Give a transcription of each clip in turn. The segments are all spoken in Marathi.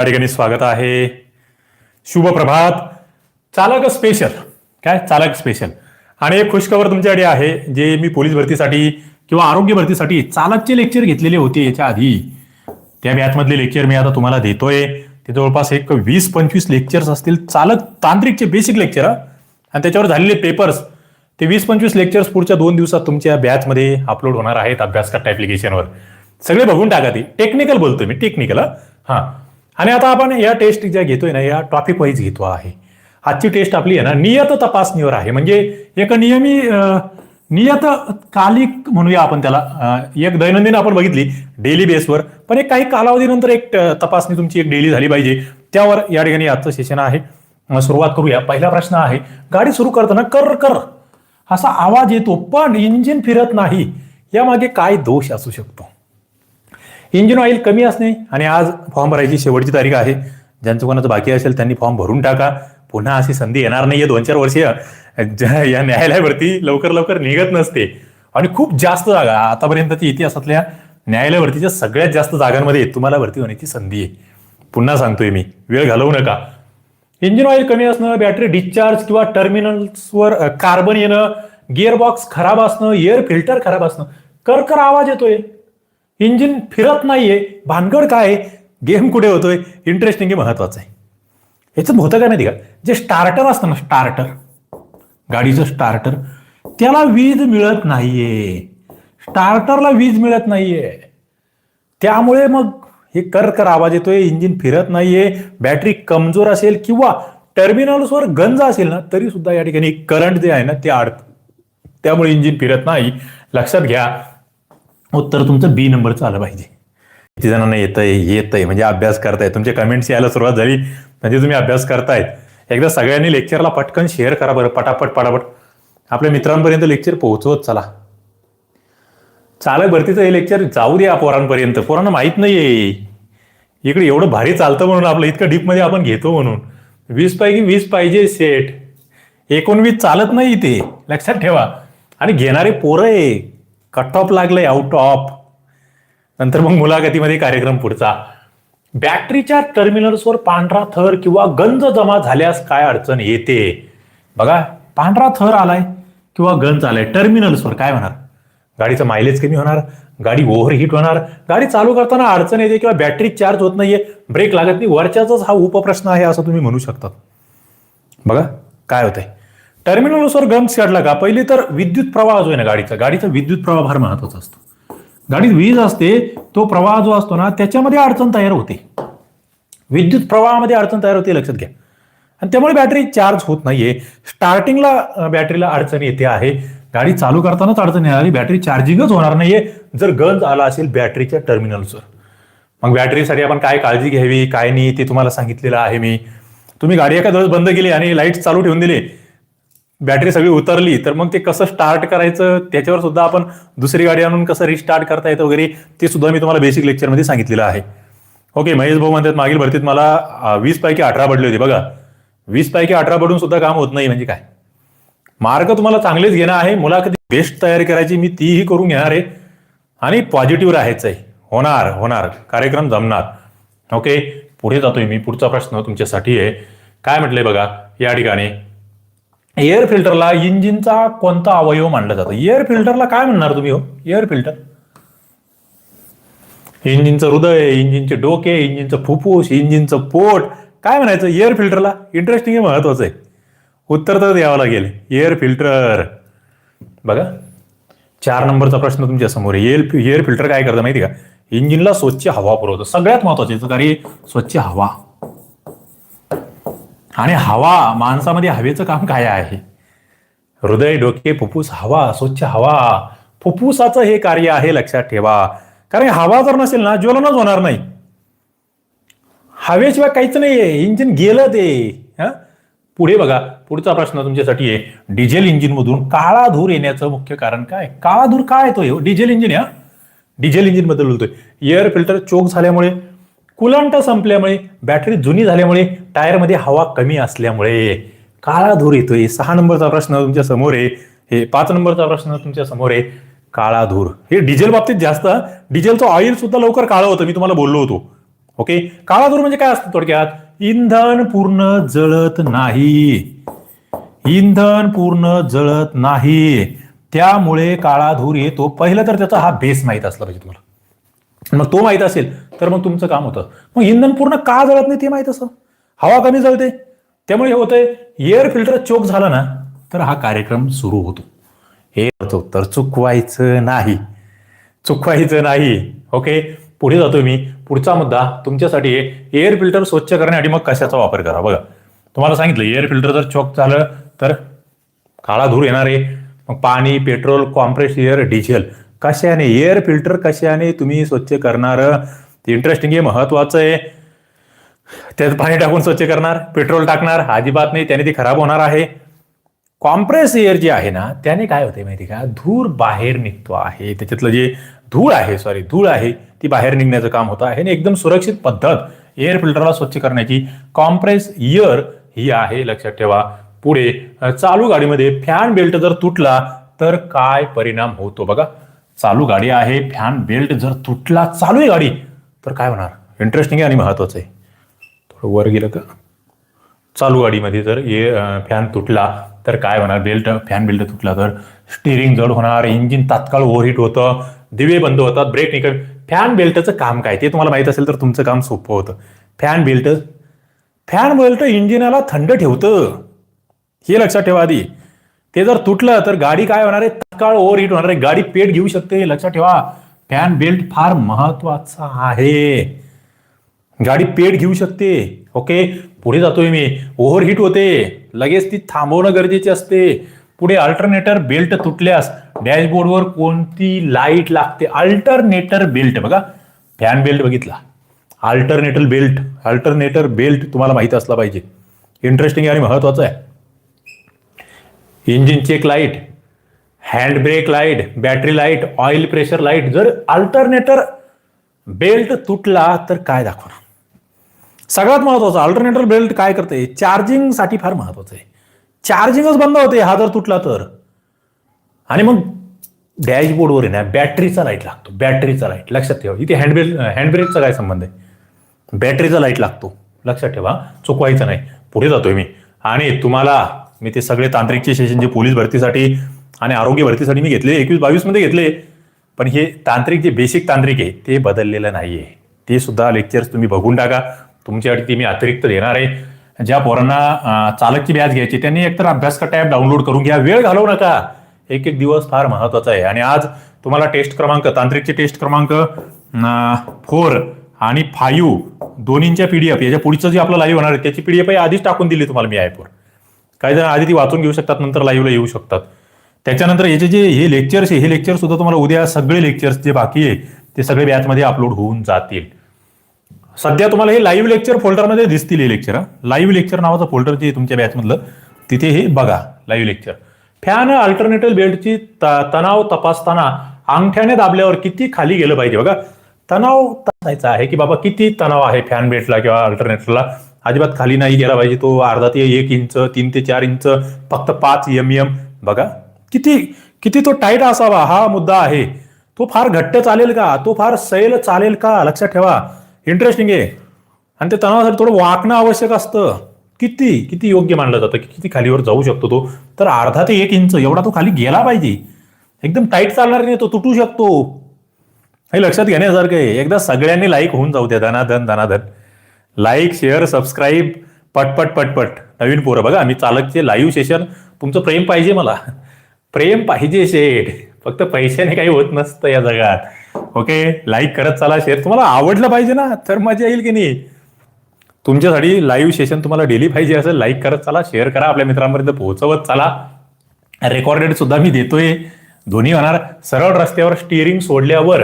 या ठिकाणी स्वागत आहे. शुभ प्रभात. चालक स्पेशल काय? चालक स्पेशल आणि एक खुशखबर तुमच्याकडे आहे जे मी पोलीस भरतीसाठी किंवा आरोग्य भरतीसाठी चालकचे लेक्चर घेतलेले होते याच्या आधी. त्या बॅचमधले लेक्चर मी आता तुम्हाला देतोय. ते जवळपास एक वीस पंचवीस लेक्चर्स असतील. चालक तांत्रिकचे बेसिक लेक्चर आणि त्याच्यावर झालेले पेपर्स ते वीस पंचवीस लेक्चर्स पुढच्या दोन दिवसात तुमच्या बॅचमध्ये अपलोड होणार आहेत अभ्यासकर्ता ॲप्लिकेशनवर सगळे बघून टाका ती. टेक्निकल बोलतोय मी टेक्निकल हां. आणि आता आपण या टेस्ट ज्या घेतोय ना या टॉपिक वाईज घेतो आहे. आजची टेस्ट आपली आहे ना नियत तपासणीवर आहे. म्हणजे एक नियमी नियत कालिक म्हणूया आपण त्याला. एक दैनंदिन आपण बघितली डेली बेसवर पण एक काही कालावधीनंतर एक तपासणी तुमची एक डेली झाली पाहिजे. त्यावर या ठिकाणी आजचं सेशन आहे. सुरुवात करूया. पहिला प्रश्न आहे गाडी सुरू करताना कर कर. असा आवाज येतो पण इंजिन फिरत नाही. यामागे काय दोष असू शकतो? इंजिन ऑइल कमी असणे आणि आज फॉर्म भरायची शेवटची तारीख आहे. ज्यांचं कोणाचं बाकी असेल त्यांनी फॉर्म भरून टाका. पुन्हा अशी संधी येणार नाहीये. दोन चार वर्षीय या न्यायालयावरती लवकर लवकर निघत नसते. आणि खूप जास्त जागा आतापर्यंतच्या इतिहासातल्या न्यायालयावरतीच्या सगळ्यात जास्त जागांमध्ये तुम्हाला भरती होण्याची संधी आहे. पुन्हा सांगतोय मी. वेळ घालवू नका. इंजिन ऑइल कमी असणं बॅटरी डिस्चार्ज किंवा टर्मिनल्सवर कार्बन येणं गिअरबॉक्स खराब असणं एअर फिल्टर खराब असणं करकर आवाज येतोय. इंजिन फिरत नाहीये भानगड काय गेम कुठे होतोय? इंटरेस्टिंग महत्वाचं आहे. याचं होतं काय माहिती का? जे स्टार्टर असतं ना स्टार्टर गाडीचं स्टार्टर त्याला वीज मिळत नाहीये. स्टार्टरला वीज मिळत नाहीये. त्यामुळे मग हे कर कर आवाज येतोय इंजिन फिरत नाहीये बॅटरी कमजोर असेल किंवा टर्मिनल्सवर गंज असेल ना तरी सुद्धा या ठिकाणी करंट जे आहे ना ते आड त्यामुळे इंजिन फिरत नाही. लक्षात घ्या उत्तर तुमचं बी नंबरचं आलं पाहिजे. किती जणांना येतंय येतंय म्हणजे अभ्यास करताय. तुमचे कमेंट्स यायला सुरुवात झाली म्हणजे तुम्ही अभ्यास करतायत. एकदा सगळ्यांनी लेक्चरला पटकन शेअर करा बरं पटापट पटापट. आपल्या मित्रांपर्यंत लेक्चर पोहोचवत चला. चालक भरतीचं हे लेक्चर जाऊ द्या पोरांपर्यंत. पोरांना माहीत नाहीये. इकडे एवढं भारी चालतं म्हणून आपलं इतकं डीपमध्ये आपण घेतो म्हणून. वीस पैकी वीस पाहिजे सेट एकोणवीस चालत नाही ते. लक्षात ठेवा. आणि घेणारे पोरं आहे कट ऑफ लागलंय आउट ऑफ नंतर मग मुलाखतीमध्ये कार्यक्रम पुढचा. बॅटरीच्या टर्मिनल्सवर पांढरा थर किंवा गंज जमा झाल्यास काय अडचण येते? बघा पांढरा थर आलाय किंवा गंज आलाय टर्मिनल्सवर काय होणार? गाडीचं मायलेज कमी होणार गाडी ओव्हरहीट होणार गाडी चालू करताना अडचण येते किंवा बॅटरी चार्ज होत नाहीये ब्रेक लागत नाही. वरच्याचाच हा उपप्रश्न आहे असं तुम्ही म्हणू शकतात. बघा काय होतंय? टर्मिनल्सवर गम्स काढला का? पहिले तर विद्युत प्रवाह जो आहे ना गाडीचा गाडीचा विद्युत प्रवाह फार महत्त्वाचा असतो. गाडीत वीज असते तो प्रवाह जो असतो ना त्याच्यामध्ये अडचण तयार होते. विद्युत प्रवाहामध्ये अडचण तयार होते लक्षात घ्या. आणि त्यामुळे बॅटरी चार्ज होत नाहीये. स्टार्टिंगला बॅटरीला अडचण येते आहे. गाडी चालू करतानाच अडचण येणार बॅटरी चार्जिंगच होणार नाहीये. जर गंज आला असेल बॅटरीच्या टर्मिनल्सवर मग बॅटरीसाठी आपण काय काळजी घ्यावी काय नाही ते तुम्हाला सांगितलेलं आहे मी. तुम्ही गाडी एका दिवस बंद केली आणि लाइट चालू ठेवून दिले बॅटरी सगळी उतरली तर मग ते कसं स्टार्ट करायचं? त्याच्यावर सुद्धा आपण दुसरी गाडी आणून कसं रिस्टार्ट करता येतं वगैरे ते सुद्धा मी तुम्हाला बेसिक लेक्चरमध्ये सांगितलेलं आहे. ओके महेश भाऊ म्हणतात मागील भरतीत मला वीस पैकी अठरा पडले होते. बघा वीस पैकी अठरा पडून सुद्धा काम होत नाही म्हणजे काय? मार्क तुम्हाला चांगलेच घेणं आहे मुलाखती बेस्ट तयारी करायची मी तीही करून घेणार आहे आणि पॉझिटिव्ह राहायचं आहे. होणार होणार. कार्यक्रम जमणार. ओके पुढे जातोय मी. पुढचा प्रश्न तुमच्यासाठी आहे. काय म्हटलंय बघा या ठिकाणी. एअर फिल्टरला इंजिनचा कोणता अवयव मानला जातो? एअर फिल्टरला काय म्हणणार तुम्ही हो? एअर फिल्टर इंजिनचं हृदय इंजिनचे डोके इंजिनचं फुफ्फुस इंजिनचं पोट. काय म्हणायचं? एअर फिल्टरला इंटरेस्टिंग आहे महत्वाचं आहे. उत्तर तर द्यावं लागेल. एअर फिल्टर बघा. चार नंबरचा प्रश्न तुमच्यासमोर एअर एअर फिल्टर काय करतं माहिती का? इंजिनला स्वच्छ हवा पुरवतं. सगळ्यात महत्वाचं याचं कार्य स्वच्छ हवा. आणि हवा माणसामध्ये हवेचं काम काय आहे? हृदय डोके फुफ्फुस हवा स्वच्छ हवा. फुफ्फुसाचं हे कार्य आहे लक्षात ठेवा. कारण हवा जर नसेल ना ज्वलनच होणार नाही. हवेशिवाय काहीच नाहीये. इंजिन गेलं ते. पुढे बघा. पुढचा प्रश्न तुमच्यासाठी आहे. डिझेल इंजिन मधून काळा धूर येण्याचं मुख्य कारण काय? काळा धूर काय येतोय? हो? डिझेल इंजिन हा? डिझेल इंजिनबद्दल बोलतोय. एअर फिल्टर चोक झाल्यामुळे कुलांट संपल्यामुळे बॅटरी जुनी झाल्यामुळे टायरमध्ये हवा कमी असल्यामुळे. काळा धूर येतोय. सहा नंबरचा प्रश्न तुमच्यासमोर आहे. हे पाच नंबरचा प्रश्न तुमच्यासमोर आहे. काळा धूर हे डिझेल बाबतीत जास्त डिझेलचं ऑइल सुद्धा लवकर काळं होतं. मी तुम्हाला बोललो होतो. ओके काळा धूर म्हणजे काय असतं थोडक्यात? इंधन पूर्ण जळत नाही. इंधन पूर्ण जळत नाही. त्यामुळे काळा धूर येतो. पहिलं तर त्याचा हा बेस माहीत असला पाहिजे तुम्हाला. मग तो माहीत असेल तर मग तुमचं काम होतं. मग इंधन पूर्ण का जळत नाही ते माहीत असं? हवा कमी जळते. त्यामुळे हे होतंय एअर फिल्टर चोक झाला ना तर हा कार्यक्रम सुरू होतो. हे होतो तर चुकवायचं नाही. चुकवायचं नाही. ओके पुढे जातो मी. पुढचा मुद्दा तुमच्यासाठी एअर फिल्टर स्वच्छ करण्यासाठी मग कशाचा वापर करा? बघा. तुम्हाला सांगितलं एअर फिल्टर जर चोक झालं तर काळा धूर येणार आहे. मग पाणी पेट्रोल कॉम्प्रेस एअर डिझेल कशाने? एअर फिल्टर कशाने तुम्ही स्वच्छ करणार? ते इंटरेस्टिंग आहे महत्वाचं आहे. त्यात पाणी टाकून स्वच्छ करणार पेट्रोल टाकणार अजिबात नाही त्याने ती खराब होणार आहे. कॉम्प्रेस एअर जे आहे ना त्याने काय होते माहिती का? धूर बाहेर निघतो आहे. त्याच्यातलं जे धूळ आहे सॉरी धूळ आहे ती बाहेर निघण्याचं काम होतं आहे. आणि एकदम सुरक्षित पद्धत एअर फिल्टरला स्वच्छ करण्याची कॉम्प्रेस इयर ही आहे लक्षात ठेवा. पुढे चालू गाडीमध्ये फॅन बेल्ट जर तुटला तर काय परिणाम होतो बघा? चालू गाडी आहे फॅन बेल्ट जर तुटला चालू आहे गाडी. तर काय होणार? इंटरेस्टिंग आहे आणि महत्वाचं आहे. थोडं वर गेलं का? चालू गाडीमध्ये जर हे फॅन तुटला तर काय होणार? बेल्ट फॅन बेल्ट तुटला तर स्टिअरिंग जड होणार इंजिन तात्काळ ओव्हरहीट होतं दिवे बंद होतात ब्रेक निकल फॅन बेल्टचं काम काय? ते तुम्हाला माहीत असेल तर तुमचं काम सोपं होतं. फॅन बेल्ट फॅन बेल्ट इंजिनाला थंड ठेवतं. हे लक्षात ठेवा आधी. ते जर तुटलं तर गाडी काय होणार आहे? तात्काळ ओव्हरहीट होणार आहे. गाडी पेट घेऊ शकते. लक्षात ठेवा. फॅन बेल्ट फार महत्त्वाचा आहे. गाडी पेट घेऊ शकते. ओके? पुढे जातोय मी. ओव्हरहीट होते. लगेच ती थांबवणं गरजेचे असते. पुढे अल्टरनेटर बेल्ट तुटल्यास डॅशबोर्डवर कोणती लाइट लागते? Alternator belt. बघा फॅन बेल्ट बघितला. Alternator belt. अल्टरनेटर बेल्ट तुम्हाला माहीत असला पाहिजे. इंटरेस्टिंग आणि महत्वाचं आहे. Engine check light hand brake light battery light oil pressure light जर अल्टरनेटर बेल्ट तुटला तर काय दाखवणार? सगळ्यात महत्वाचं अल्टरनेटर बेल्ट काय करते? चार्जिंगसाठी फार महत्वाचं आहे. चार्जिंगच बंद होते हा जर तुटला तर. आणि मग डॅशबोर्डवर आहे ना बॅटरीचा लाइट लागतो बॅटरीचा लाइट लक्षात ठेवा इथे हँडब्रेक हँडब्रेकचा काय संबंध आहे? बॅटरीचा लाइट लागतो. लक्षात ठेवा चुकवायचं नाही. पुढे जातोय मी. आणि तुम्हाला मी ते सगळे तांत्रिकचे सेशन जे पोलीस भरतीसाठी आणि आरोग्य भरतीसाठी मी घेतले एकवीस बावीसमध्ये घेतले. पण हे तांत्रिक जे बेसिक तांत्रिक आहे ते बदललेलं नाही आहे ते सुद्धा लेक्चर्स तुम्ही बघून टाका. तुमच्यासाठी ते मी अतिरिक्त देणार आहे. ज्या पोरांना चालकची बॅच घ्यायची त्यांनी एकतर अभ्यास का टॅप डाउनलोड करून घ्या. वेळ घालवू नका. एक एक दिवस फार महत्त्वाचा आहे. आणि आज तुम्हाला टेस्ट क्रमांक तांत्रिकचे टेस्ट क्रमांक फोर आणि फाईव्ह दोन्हींच्या एफ याच्या पुढचं जे आपलं लाईव्ह होणार आहे त्याची पी डी एफ आधीच टाकून दिली तुम्हाला मी ॲपवर काही जण आधी ती वाचून घेऊ शकतात नंतर लाईव्हला येऊ शकतात. त्याच्यानंतर याचे जे हे लेक्चर्स आहे हे लेक्चर सुद्धा तुम्हाला उद्या सगळे लेक्चर्स जे बाकी आहे ते सगळे बॅचमध्ये अपलोड होऊन जातील. सध्या तुम्हाला हे लाईव्ह लेक्चर फोल्डरमध्ये दिसतील हे लेक्चर लाईव्ह लेक्चर नावाचं फोल्डर जे तुमच्या बॅचमधलं तिथे हे बघा लाईव्ह लेक्चर फॅन अल्टरनेटिव्ह बेल्टची त- तणाव तपासताना अंगठ्याने दाबल्यावर किती खाली गेलं पाहिजे? बघा तणाव तपासायचा आहे की बाबा किती तणाव आहे फॅन बेल्टला किंवा अल्टरनेटरला अजिबात खाली नाही गेला पाहिजे तो अर्धा ते एक इंच तीन ते चार इंच फक्त पाच एम एम बघा किती किती तो टाईट असावा हा मुद्दा आहे. तो फार घट्ट चालेल का? तो फार सैल चालेल का? लक्षात ठेवा. इंटरेस्टिंग आहे. आणि ते तणावासाठी थोडं वाकणं आवश्यक असतं. किती किती योग्य मानलं जातं? की किती खालीवर जाऊ शकतो तो? तर अर्धा ते एक इंच एवढा तो खाली गेला पाहिजे. एकदम टाईट चालणार नाही तो तुटू शकतो. हे लक्षात घेण्यासारखं आहे. एकदा सगळ्यांनी लाईक होऊन जाऊ द्या. धनाधन धनाधन लाईक शेअर सबस्क्राईब पटपट पटपट. नवीन पोरं बघा मी चालकचे लाईव्ह सेशन तुमचं प्रेम पाहिजे मला. प्रेम पाहिजे शेठ. फक्त पैशाने काही होत नसतं या जगात. ओके लाईक करत चला शेअर तुम्हाला आवडलं पाहिजे ना तर मजा येईल की नाही? तुमच्यासाठी लाईव्ह सेशन तुम्हाला डेली पाहिजे असेल लाईक करत चला शेअर करा. आपल्या मित्रांपर्यंत पोहोचवत चला. रेकॉर्डेड सुद्धा मी देतोय. दोन्ही होणार. सरळ रस्त्यावर स्टिअरिंग सोडल्यावर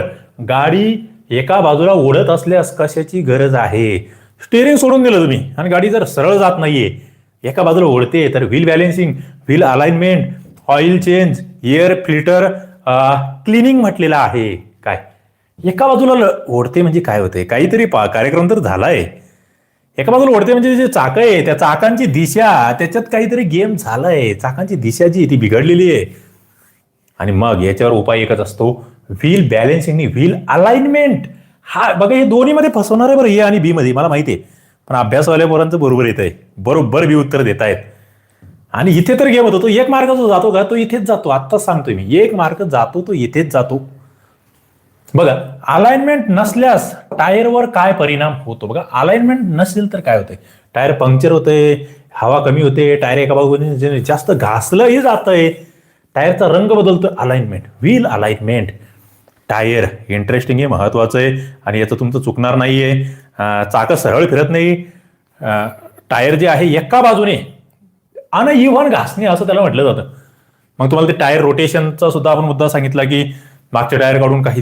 गाडी एका बाजूला ओढत असल्यास कशाची गरज आहे? स्टिअरिंग सोडून दिलं तुम्ही. आणि गाडी जर सरळ जात नाहीये एका बाजूला ओढते तर wheel balancing wheel alignment oil change air filter cleaning म्हटलेलं आहे. काय? एका बाजूला ओढते म्हणजे काय होते काहीतरी पा- कार्यक्रम तर झालाय. एका बाजूला ओढते म्हणजे जे चाक आहे त्या चाकांची दिशा त्याच्यात काहीतरी गेम झालाय. चाकांची दिशा जी ती बिघडलेली आहे. आणि मग याच्यावर उपाय एकच असतो. Wheel balancing wheel alignment. हा बघा हे दोन्हीमध्ये फसवणार आहे बरं ए आणि बी मध्ये. मला माहिती आहे. पण अभ्यासवाल्या पोरांचं बरोबर येत आहे बरोबर बी उत्तर देत आहेत आणि इथे तर गेम होतो. तो एक मार्ग जो जातो का तो इथेच जातो. आत्ताच सांगतोय मी. एक मार्क जातो तो इथेच जातो. बघा अलाइनमेंट नसल्यास टायरवर काय परिणाम होतो? बघा अलाइनमेंट नसेल तर काय होतंय? टायर पंक्चर होतंय हवा कमी होते टायर एका बाजूने जास्त घासलंही जातंय. टायरचा रंग बदलतो alignment wheel alignment tyre interesting आहे महत्वाचं आहे. आणि याचं तुमचं चुकणार नाहीये. आहे चाकं सरळ फिरत नाही. टायर जे आहे एका बाजूने आणि इव्हन घासणे असं त्याला म्हटलं जातं. मग तुम्हाला ते टायर रोटेशनचा सुद्धा आपण मुद्दा सांगितला की मागचे टायर काढून काही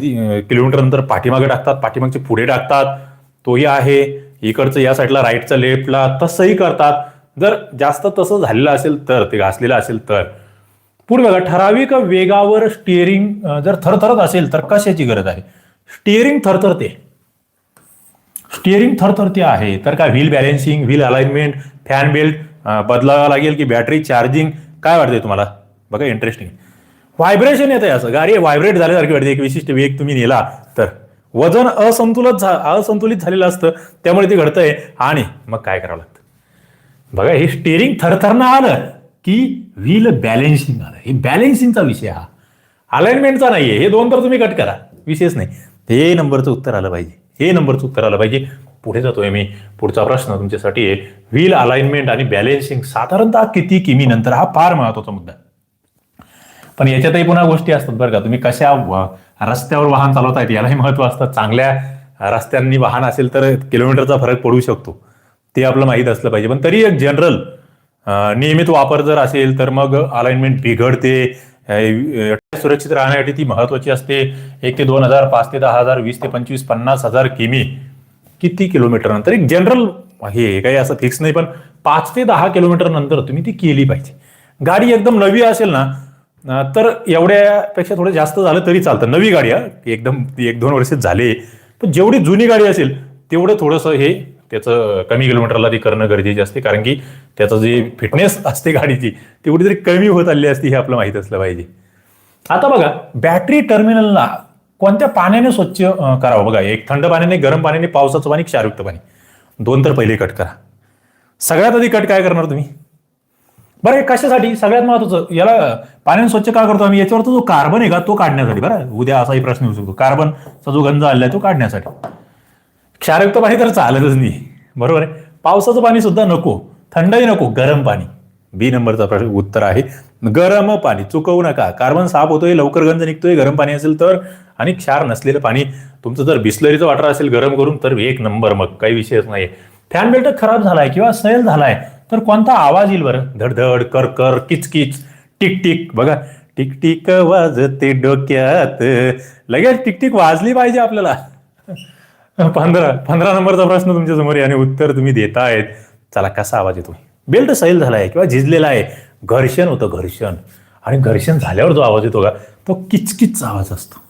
किलोमीटर नंतर पाठीमागे टाकतात पाठीमागचे पुढे टाकतात तोही आहे. इकडचं या साईडला राईटचा लेफ्टला तसंही करतात. जर जास्त तसं झालेलं असेल तर ते घासलेलं असेल तर. पूर्ण बघा ठराविक वेगावर स्टिअरिंग जर थरथरत असेल तर कशाची गरज आहे? स्टिअरिंग थरथरते. स्टिअरिंग थरथरते आहे. तर काय? Wheel balancing wheel alignment fan belt बदलावा लागेल की बॅटरी चार्जिंग काय वाटते तुम्हाला? बघा इंटरेस्टिंग व्हायब्रेशन येतंय असं. गाडी व्हायब्रेट झाल्यासारखी वाटते. एक विशिष्ट वेग तुम्ही नेला तर. वजन असंतुलित झा असंतुलित झालेलं असतं. त्यामुळे ते घडतंय. आणि मग काय करावं लागतं? बघा हे स्टेरिंग थरथरणं आलं की व्हील बॅलेन्सिंग आलं. हे बॅलेन्सिंगचा विषय हा. अलाइनमेंटचा नाहीये. हे दोन तर तुम्ही कट करा. विशेष नाही. हे नंबरचं उत्तर आलं पाहिजे. हे नंबरचं उत्तर आलं पाहिजे. पुढे जातोय मी. पुढचा प्रश्न तुमच्यासाठी आहे व्हील अलाइनमेंट आणि बॅलेन्सिंग साधारणतः किती किमी नंतर हा फार महत्त्वाचा मुद्दा पण याच्यातही पुन्हा गोष्टी असतात बरं का. तुम्ही कशा रस्त्यावर वाहन चालवतायत यालाही महत्त्व असतं. चांगल्या रस्त्यांनी वाहन असेल तर किलोमीटरचा फरक पडू शकतो. ते आपलं माहीत असलं पाहिजे. पण तरी एक जनरल नियमित वापर जर असेल तर मग अलाइनमेंट बिघडते. सुरक्षित राहण्यासाठी ती महत्वाची असते. एक ते दोन हजार पाच ते दहा हजार वीस ते पंचवीस पन्नास हजार किमी किती किलोमीटर नंतर? एक जनरल हे काही असं फिक्स नाही पण पाच ते दहा किलोमीटर नंतर तुम्ही ती केली पाहिजे. गाडी एकदम नवी असेल ना तर एवढ्यापेक्षा थोडं जास्त झालं तरी चालतं. नवी गाडी हा एकदम एक दोन वर्ष झाले. पण जेवढी जुनी गाडी असेल तेवढं थोडंसं हे त्याचं कमी किलोमीटरला ती करणं गरजेचे असते. कारण की त्याचं जे फिटनेस असते गाडीची तेवढी तरी कमी होत आली असती हे आपलं माहीत असलं पाहिजे. आता बघा बॅटरी टर्मिनलला कोणत्या पाण्याने स्वच्छ करावं? बघा एक थंड पाण्याने गरम पाण्याने पावसाचं पाणी क्षारयुक्त पाणी. दोन तर पहिले कट करा. सगळ्यात आधी कट काय करणार तुम्ही? बरं हे कशासाठी? सगळ्यात महत्वाचं याला पाण्याने स्वच्छ का करतो आम्ही? याच्यावरचा जो कार्बन आहे का तो काढण्यासाठी. बरं उद्या असाही प्रश्न येऊ शकतो. कार्बनचा जो गंज आलेला आहे तो काढण्यासाठी. क्षारयुक्त पाणी तर चालतच नाही. बरोबर आहे? पावसाचं पाणी सुद्धा नको. थंडही नको गरम पाणी. बी नंबरचा प्रश्न उत्तर आहे. गरम पाणी चुकवू नका. कार्बन साफ होतोय लवकर गंज निघतोय गरम पाणी असेल तर आणि क्षार नसलेलं पाणी तुमचं जर बिस्लरीचं वाटर असेल गरम करून तर एक नंबर मग काही विषयच नाही फॅन बेल्ट खराब झालाय किंवा सैल झालाय तर कोणता आवाज येईल बरं? धडधड कर कर किचकिच टिक टिक बघा टिकटिक वाजते डोक्यात. लगेच टिकटिक वाजली पाहिजे आपल्याला. पंधरा पंधरा नंबरचा प्रश्न तुमच्यासमोर आणि उत्तर तुम्ही देतायत. चला कसा आवाज येतो बेल्ट सैल झालाय किंवा झिजलेला आहे. घर्षण होतं घर्षण. आणि घर्षण झाल्यावर जो आवाज येतो का तो किचकिचचा आवाज असतो.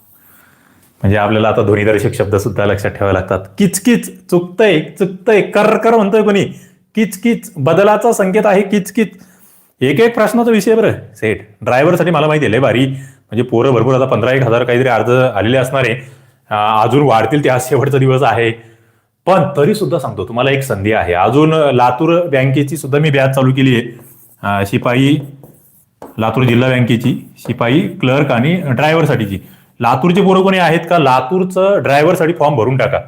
म्हणजे आपल्याला आता ध्वनीदर्शक शब्द सुद्धा लक्षात ठेवावे लागतात. किचकिच चुकतंय चुकतंय कर कर म्हणतोय कोणी. किचकिच बदलाचा संकेत आहे किचकिच एक एक प्रश्नाचा विषय बरं. सेट ड्रायव्हरसाठी मला माहिती आहे लय भारी. म्हणजे पोरं भरपूर आता पंधरा एक हजार काहीतरी अर्ज आलेले असणार. आहे अजून वाढतील ते आज शेवटचा दिवस आहे. पण तरी सुद्धा सांगतो तुम्हाला एक संधी आहे. अजून लातूर बँकेची सुद्धा मी बॅच चालू केली आहे. शिपाई लातूर जिल्हा बँकेची शिपाई क्लर्क आणि ड्रायव्हरसाठीची. लातूरचे पोरं कोणी आहेत का? लातूरचं ड्रायव्हरसाठी फॉर्म भरून टाका.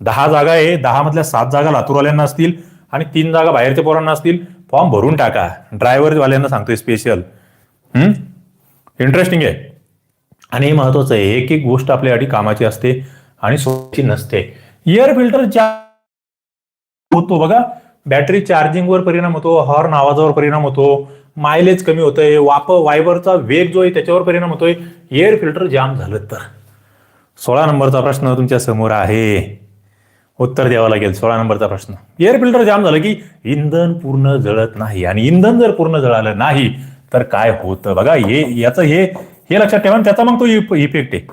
दहा जागा आहे दहा मधल्या सात जागा लातूरवाल्यांना असतील आणि तीन जागा बाहेरच्या पोरांना असतील. फॉर्म भरून टाका. ड्रायव्हरवाल्यांना सांगतोय स्पेशल इंटरेस्टिंग आहे. आणि हे महत्वाचं आहे एक एक गोष्ट आपल्यासाठी कामाची असते आणि सोयीची नसते. एअर फिल्टर होतो बघा. बॅटरी चार्जिंगवर परिणाम होतो हॉर्न आवाजावर परिणाम होतो. मायलेज कमी होतंय. वाप वायबरचा वेग जो आहे त्याच्यावर परिणाम होतोय. एअर फिल्टर जाम झालं तर. सोळा नंबरचा प्रश्न तुमच्यासमोर आहे. उत्तर द्यावं लागेल. सोळा नंबरचा प्रश्न. एअर फिल्टर जाम झालं की इंधन पूर्ण जळत नाही. आणि इंधन जर पूर्ण जळालं नाही तर काय होतं? बघा हे याचं हे हे लक्षात ठेवा त्याचा मग तो इफेक्ट आहे.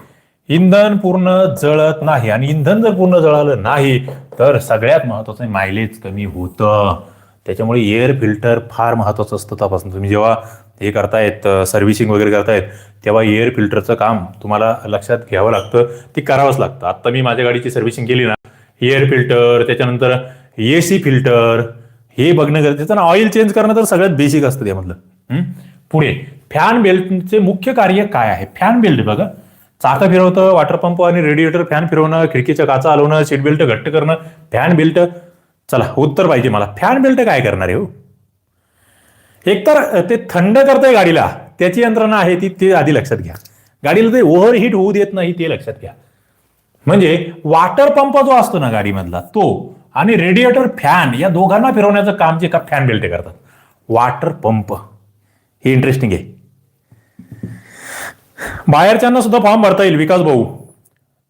इंधन पूर्ण जळत नाही. आणि इंधन जर पूर्ण जळालं नाही तर सगळ्यात महत्वाचं मायलेज कमी होतं. त्याच्यामुळे एअर फिल्टर फार महत्त्वाचं असतं तपासून तुम्ही जेव्हा हे करतायत सर्व्हिसिंग वगैरे करतायत तेव्हा एअर फिल्टरचं काम तुम्हाला लक्षात घ्यावं लागतं. ते करावंच लागतं. आत्ता मी माझ्या गाडीची सर्व्हिसिंग केली ना एअर फिल्टर त्याच्यानंतर ए सी फिल्टर हे बघणं गरजेचं ना ऑइल चेंज करणं तर सगळ्यात बेसिक असतं त्यामधलं. पुढे फॅन बेल्टचे मुख्य कार्य काय आहे? फॅन बेल्ट बघा. चाकं फिरवतं वॉटर पंप आणि रेडिएटर फॅन फिरवणं खिडकीच्या काचा हलवणं सीट बेल्ट घट्ट करणं फॅन बेल्ट चला उत्तर पाहिजे मला. फॅन बेल्ट काय करणार आहे हो? एकतर ते थंड करतंय गाडीला त्याची यंत्रणा आहे ती ते आधी लक्षात घ्या. गाडीला ते ओव्हरहीट होऊ देत नाही ते लक्षात घ्या. म्हणजे वॉटर पंप जो असतो ना गाडीमधला तो आणि रेडिएटर फॅन या दोघांना फिरवण्याचं काम जे का फॅन बेल्ट करतात. वॉटर पंप हे इंटरेस्टिंग आहे. बाहेरच्यांना सुद्धा फॉर्म भरता येईल विकास भाऊ.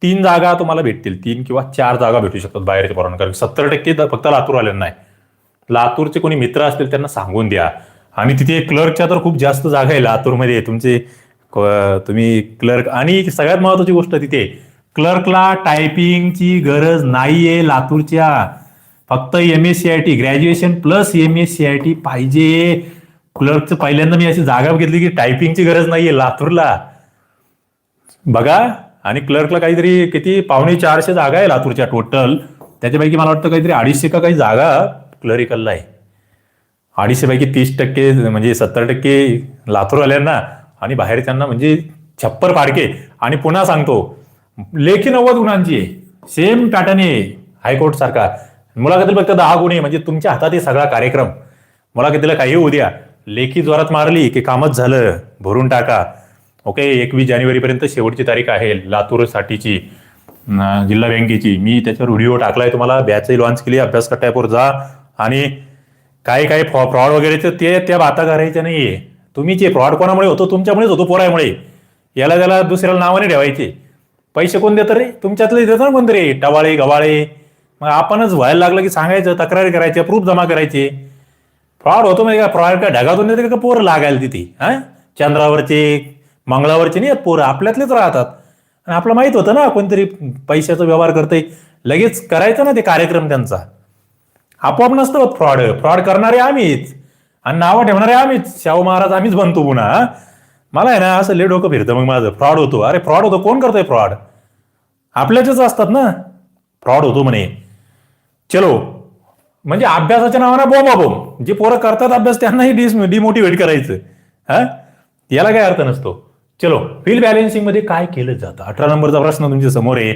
तीन जागा तुम्हाला भेटतील. तीन किंवा चार जागा भेटू शकतात बाहेरच्या पोरांना. कारण सत्तर टक्के फक्त लातूर आले नाही. लातूरचे कोणी मित्र असतील त्यांना सांगून द्या. आणि तिथे क्लर्कच्या तर खूप जास्त जागा आहे लातूरमध्ये. तुमचे तुम्ही क्लर्क आणि सगळ्यात महत्वाची गोष्ट तिथे क्लर्कला टायपिंगची गरज नाहीये लातूरच्या. फक्त M S C I T graduation plus M S C I T पाहिजे. क्लर्कचं पहिल्यांदा मी अशी जागा घेतली की टायपिंगची गरज नाहीये लातूरला. बघा आणि क्लर्कला काहीतरी किती पावणे चारशे जागा आहे लातूरच्या टोटल त्याच्यापैकी मला वाटतं काहीतरी अडीचशे का काही जागा क्लरिकलला आहे. अडीचशेपैकी तीस टक्के म्हणजे सत्तर टक्के लातूर आल्यांना आणि बाहेरच्यांना म्हणजे छप्पर पाडके. आणि पुन्हा सांगतो लेखी नव्वद गुणांची आहे. सेम पॅटर्न आहे हायकोर्ट सारखा. मुलाखतीला फक्त दहा गुण आहे म्हणजे तुमच्या हातात सगळा कार्यक्रम. मुलाखतीला काही होऊ द्या. लेखी जोरात मारली की कामच झालं भरून टाका. ओके एकवीस जानेवारीपर्यंत शेवटची तारीख आहे लातूरसाठीची जिल्हा बँकेची. मी त्याच्यावर व्हिडिओ टाकलाय तुम्हाला बॅचही लॉन्च केली अभ्यास कट्ट्यापूर जा. आणि काही काही फ्रॉड वगैरेचं ते त्या बाता करायच्या नाहीये. तुम्ही जे फ्रॉड कोणामुळे होतो? तुमच्यामुळेच होतो पोरामुळे. याला त्याला दुसऱ्याला नावाने ठेवायचे. पैसे कोण देतं रे? तुमच्यातले देतं ना कोणतरी. टवाळे गवाळे. मग आपणच व्हायला लागलं की सांगायचं तक्रारी करायच्या प्रूफ जमा करायचे. फ्रॉड होतो म्हणजे का फ्रॉड का ढगातून येते का पोरं लागायला तिथे? हा? चंद्रावरचे मंगळावरचे नाही आहेत पोरं आपल्यातलेच राहतात. आणि आपलं माहीत होतं ना कोणतरी पैशाचा व्यवहार करतंय. लगेच करायचं ना ते कार्यक्रम त्यांचा. आपोआप नसतं होत फ्रॉड. फ्रॉड करणारे आम्हीच. आणि नावं ठेवणारे आम्हीच. शाहू महाराज आम्हीच बनतो पुन्हा. मला आहे ना असं ले डोकं फिरतं मग माझं. फ्रॉड होतो. अरे फ्रॉड होतो. कोण करतोय फ्रॉड? आपल्याचेच असतात ना. फ्रॉड होतो म्हणे. चलो. म्हणजे अभ्यासाच्या नावानं बोंबा बोंब. जे पोरं करतात अभ्यास त्यांनाही डिस डिमोटिवेट करायचं. हा? याला काय अर्थ नसतो. चलो व्हील बॅलेन्सिंगमध्ये काय केलं जातं? अठरा नंबरचा प्रश्न तुमच्यासमोर आहे.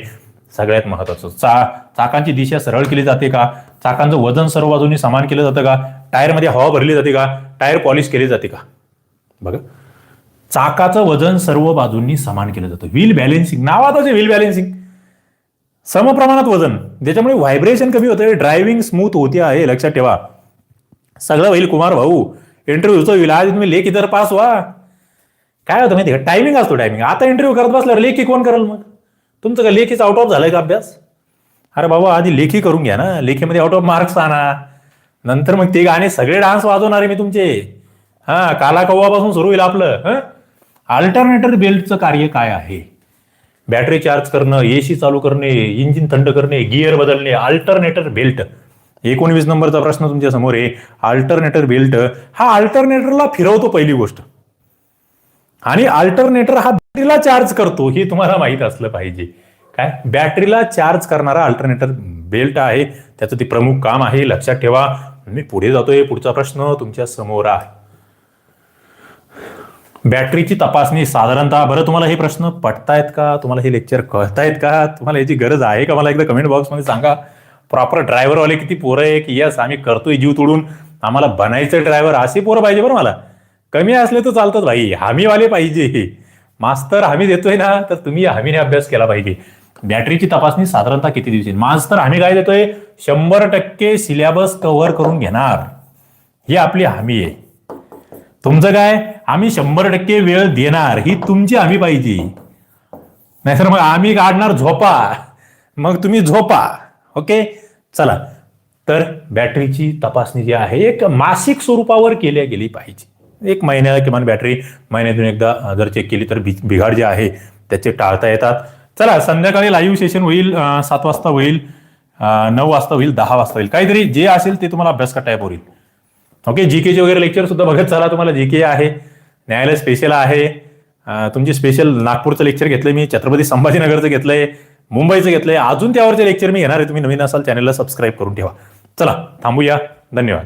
सगळ्यात महत्वाचं चा चाकांची दिशा सरळ केली जाते का? चाकांचं वजन सर्व बाजूनी समान केलं जातं का? टायरमध्ये हवा भरली जाते का? टायर पॉलिश केली जाते का? बघा. चाकाचं वजन सर्व बाजूंनी समान केलं जातं. व्हील बॅलेन्सिंग नावातच व्हील बॅलेन्सिंग समप्रमाणात वजन. ज्याच्यामुळे व्हायब्रेशन कमी होतं ड्रायव्हिंग स्मूथ होते आहे. लक्षात ठेवा. सगळं होईल कुमार भाऊ. इंटरव्ह्यूचं होईल आज तुम्ही लेख इतर पास व्हा. काय होतं माहिती का? टायमिंग असतो टायमिंग आता इंटरव्ह्यू करत बसल्यावर लेखी कोण करेल मग? तुमचं का लेखीचा आउट ऑफ झालाय का अभ्यास? अरे बाबा आधी लेखी करून घ्या ना. लेखीमध्ये आउट ऑफ मार्क्स आणा. नंतर मग ते गाणे सगळे डान्स वाजवणारे मी तुमचे. हा काला कव्वापासून सुरू होईल आपलं अल्टरनेटर बेल्टचं कार्य काय आहे? बॅटरी चार्ज करणं एसी चालू करणे इंजिन थंड करणे गिअर बदलणे अल्टरनेटर बेल्ट एकोणवीस नंबरचा प्रश्न तुमच्यासमोर आहे. अल्टरनेटर बेल्ट हा अल्टरनेटरला फिरवतो पहिली गोष्ट. आणि अल्टरनेटर हा बॅटरीला चार्ज करतो हे तुम्हाला माहीत असलं पाहिजे. काय? बॅटरीला चार्ज करणारा अल्टरनेटर बेल्ट आहे. त्याचं ते प्रमुख काम आहे. लक्षात ठेवा. मी पुढे जातोय. पुढचा प्रश्न तुमच्यासमोर आहे. बॅटरीची तपासणी साधारणतः बरं तुम्हाला हे प्रश्न पटतायत का? तुम्हाला हे लेक्चर कळतायत का? तुम्हाला याची गरज आहे का? मला एकदा कमेंट बॉक्समध्ये सांगा. प्रॉपर ड्रायव्हरवाले किती पोरं आहे की यस आम्ही करतोय जीव तोडून. आम्हाला बनायचं ड्रायव्हर असे पोरं पाहिजे बरं मला. कमी असले तर चालतात भाई. हमीवाले पाहिजे. मास्तर हमी देतोय ना तर तुम्ही हमीने अभ्यास केला पाहिजे. बॅटरीची तपासणी साधारणतः किती दिवशी? मास्तर हमी काय देतोय? शंभर टक्के सिलेबस कव्हर करून घेणार. ही आपली हमी आहे. तुमचं काय? आम्ही शंभर टक्के वेळ देणार. ही तुमची हमी पाहिजे. नाहीतर मग आम्ही काढणार झोपा. मग तुम्ही झोपा. ओके? चला. तर बॅटरीची तपासणी जी आहे एक मासिक स्वरूपावर केल्या गेली पाहिजे. एक महिन्याला किमान बॅटरी महिन्यातून एकदा जर चेक केली तर बिघाड जे आहे त्याचे टाळता येतात. चला संध्याकाळी लाईव्ह सेशन होईल सात वाजता होईल नऊ वाजता होईल दहा वाजता होईल. काहीतरी जे असेल ते तुम्हाला अभ्यास करता होईल. ओके जी केचे वगैरे लेक्चर सुद्धा बघत चला तुम्हाला. जी के आहे न्यायालय स्पेशल आहे. तुमची स्पेशल नागपूरचं लेक्चर घेतलंय मी छत्रपती संभाजीनगरचं घेतलंय मुंबईचं घेतलंय. अजून त्यावरचे लेक्चर मी घेणार आहे. तुम्ही नवीन असाल चॅनलला सबस्क्राईब करून ठेवा. चला थांबूया. धन्यवाद.